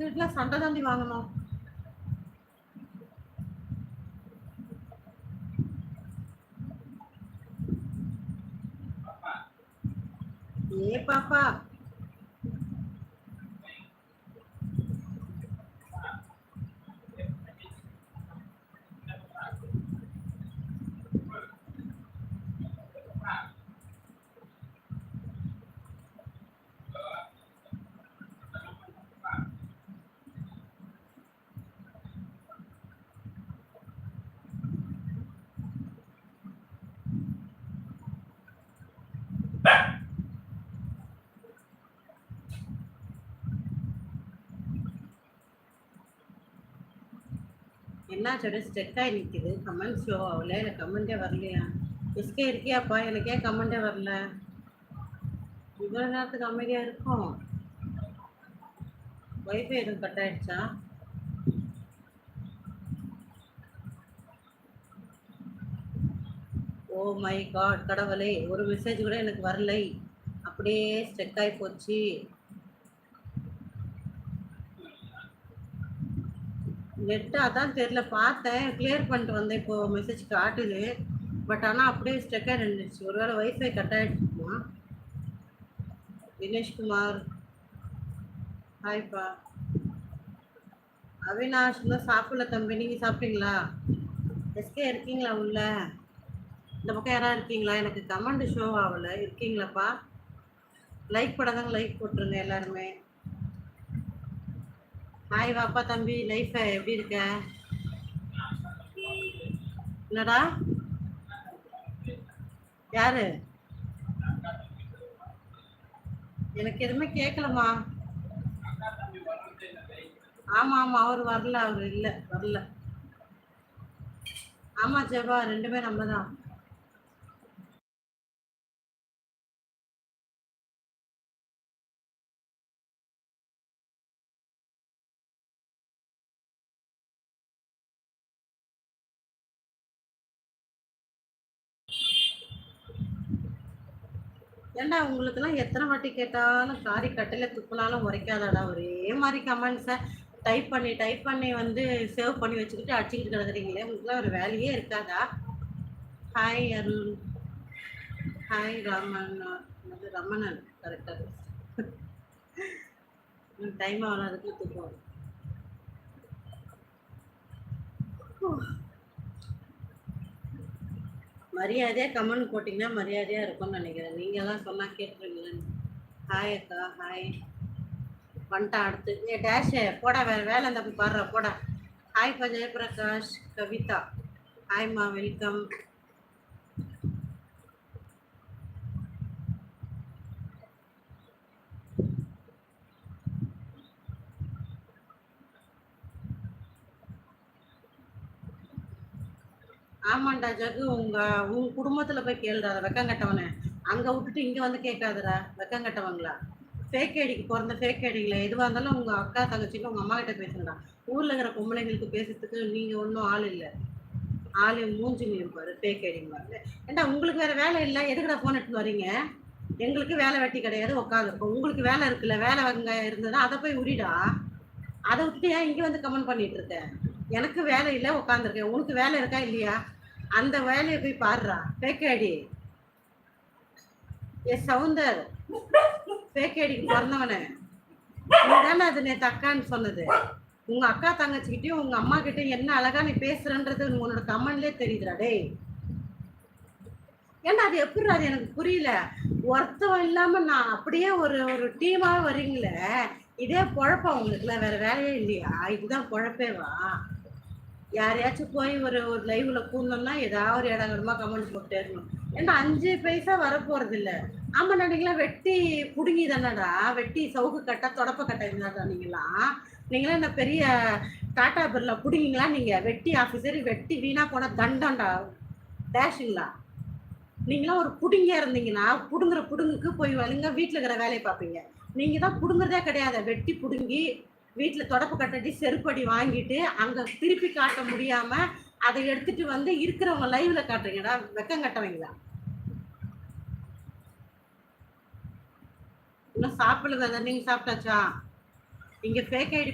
வீட்டுல சண்டை தாண்டி வாங்கணும். ஏ பாப்பா. என்ன சொல்ல ஸ்டெக்காகி நிற்கிது கமெண்ட் ஷோ ஆகல. இல்லை கமெண்டே வரலையா? எஸ்கே இருக்கியாப்பா? எனக்கு ஏன் கமெண்டே வரல? இவ்வளோ நேரத்துக்கு அமைதியாக இருக்கும். ஒய்ஃபை எதுவும் கட் ஆயிடுச்சா? ஓ மை காட் கடவுளே. ஒரு மெசேஜ் கூட எனக்கு வரலை. அப்படியே ஸ்ட்ரெக் ஆகி போச்சு. நெட்டு அதான் தெரியல. பார்த்தேன். கிளியர் பண்ணிட்டு வந்தேன். இப்போ மெசேஜ் காட்டுது. பட் ஆனால் அப்படியே ஸ்டெக்காக இருந்துச்சு. ஒருவேளை ஒய்ஃபை கட் ஆகிடுச்சுமா தினேஷ்குமார். ஹாய்ப்பா அவினாஷ் தான் சாப்பிடல தம்பி. நீங்கள் சாப்பிட்டீங்களா? எஸ்கே இருக்கீங்களா உள்ள? இந்த பக்கம் யாராவது இருக்கீங்களா? எனக்கு கமெண்ட் ஷோ ஆகலை. இருக்கீங்களாப்பா? லைக் படாதவங்க லைக் போட்டுருங்க எல்லாருமே. ஹாய் வாப்பா தம்பி. லைஃப் எப்படி இருக்க? என்னடா? யாரு? எனக்கு எதுவுமே கேட்கலம்மா ஆமா ஆமா அவர் வரல அவர் இல்லை வரல. ஆமா ஜெபா ரெண்டுமே நம்ம தான் ஏன்டா உங்களுக்கெல்லாம் எத்தனை வாட்டி கேட்டாலும் காரி கட்டையில் துப்புனாலும் உரைக்காதாடா. ஒரே மாதிரி கமெண்ட்ஸை டைப் பண்ணி டைப் பண்ணி வந்து சேவ் பண்ணி வச்சுக்கிட்டு அடிச்சுக்கிட்டு கிடக்குறீங்களே. உங்களுக்குலாம் ஒரு வேலையே இருக்காதா? ஹாய் அருள். ஹாய் ராமன் அது ரமணன் கரெக்டாக டைம் ஆகலாம் அதுக்கு தூக்கம் மரியாதையாக கமெண்ட் போட்டிங்கன்னா மரியாதையாக இருக்கும்னு நினைக்கிறேன். நீங்கள்லாம் சொன்னால் கேட்டுருங்களேன்னு ஹாய் அக்கா ஹாய் வந்துட்டா அடுத்து. ஏ டேஷ் போடா வேறு வேலை இந்த போய் போடா. ஹாய் பா ஜெயபிரகாஷ் கவிதா. ஹாய்மா வெல்கம் ஆமாண்டா ஜகு உங்க உங்க குடும்பத்துல போய் கேளுடா வெக்கம் கட்டவனே. அங்க விட்டுட்டு இங்க வந்து கேட்காதடா வெக்கங்கட்டவங்களா ஃபேக் ஐடிக்கு பிறந்த ஃபேக் ஐடிங்கள எதுவாக இருந்தாலும் உங்க அக்கா தங்கச்சிக்கு உங்க அம்மா கிட்ட பேசுங்கடா. ஊர்ல இருக்கிற பொம்பளைங்களுக்கு பேசுறதுக்கு நீங்க ஒன்றும் ஆள் இல்லை. ஆளே மூஞ்சி இருப்பாரு ஃபேக் ஐடிங்க ஏண்டா உங்களுக்கு வேற வேலை இல்லை? எதுக்குடா ஃபோன் எடுத்து வரீங்க? எங்களுக்கு வேலை வெட்டி கிடையாது உட்காந்துருக்கோம் உங்களுக்கு வேலை இருக்குல்ல வேலை அங்க இருந்ததுன்னா அதை போய் உரிடா. அதை விட்டுட்டு ஏன் இங்கே வந்து கமெண்ட் பண்ணிட்டு இருக்கேன் எனக்கு வேலை இல்லை உட்காந்துருக்கேன் உனக்கு வேலை இருக்கா இல்லையா? அந்த வேலையை போய் பாடுறா பேக்கேடி ஏ சவுந்தர் பேக்கேடிக்கு பிறந்தவனே. நீதானே அது நேற்று அக்கான்னு சொன்னது. உங்க அக்கா தங்கச்சிக்கிட்டயும் உங்க அம்மா கிட்டயும் என்ன அழகா நீ பேசுறன்றது உன்னோட கமெண்ட்லயே தெரியுதுடா டேய். ஏன்டா அது எப்படி அது எனக்கு புரியல? ஒருத்தவன் இல்லாம நான் அப்படியே ஒரு ஒரு டீமாக வரீங்களே இதே பொழப்பா உங்களுக்குலாம் வேற வேலையே இல்லையா? இதுதான் பொழப்பேவா? யாரையாச்சும் போய் ஒரு ஒரு லைவ்ல கூந்தோம்னா ஏதாவது ஒரு இடங்கடமா கமெண்ட் போட்டே இருக்கணும். ஏன்னா அஞ்சு பைசா வரப்போறது இல்ல ஆமா நீங்களாம் வெட்டி புடுங்கி தானடா வெட்டி சவுக்கு கட்ட தொடப்ப கட்ட இருந்தாடா நீங்களாம் நீங்களாம் என்ன பெரிய டாட்டா பிர்ல புடுங்கிங்களா நீங்க? வெட்டி ஆஃபீஸர் வெட்டி வீணா போன தண்டம்டா. டேஷுங்களா நீங்களாம் ஒரு புடுங்கியா இருந்தீங்கன்னா புடுங்குற புடுங்குக்கு போய் வலுங்க வீட்டில் இருக்கிற வேலையை பார்ப்பீங்க. நீங்கள் தான் புடுங்குறதே கிடையாது. வெட்டி புடுங்கி வீட்டில் தொடப்பு கட்டடி செருப்படி வாங்கிட்டு அங்கே திருப்பி காட்ட முடியாமல் அதை எடுத்துட்டு வந்து இருக்கிறவங்க லைவ்ல காட்டுறீங்கடா வெக்கம் கட்டவங்களா இன்னும் சாப்பிடல நீங்கள் சாப்பிட்டாச்சா? இங்கே ஃபேக் ஐடி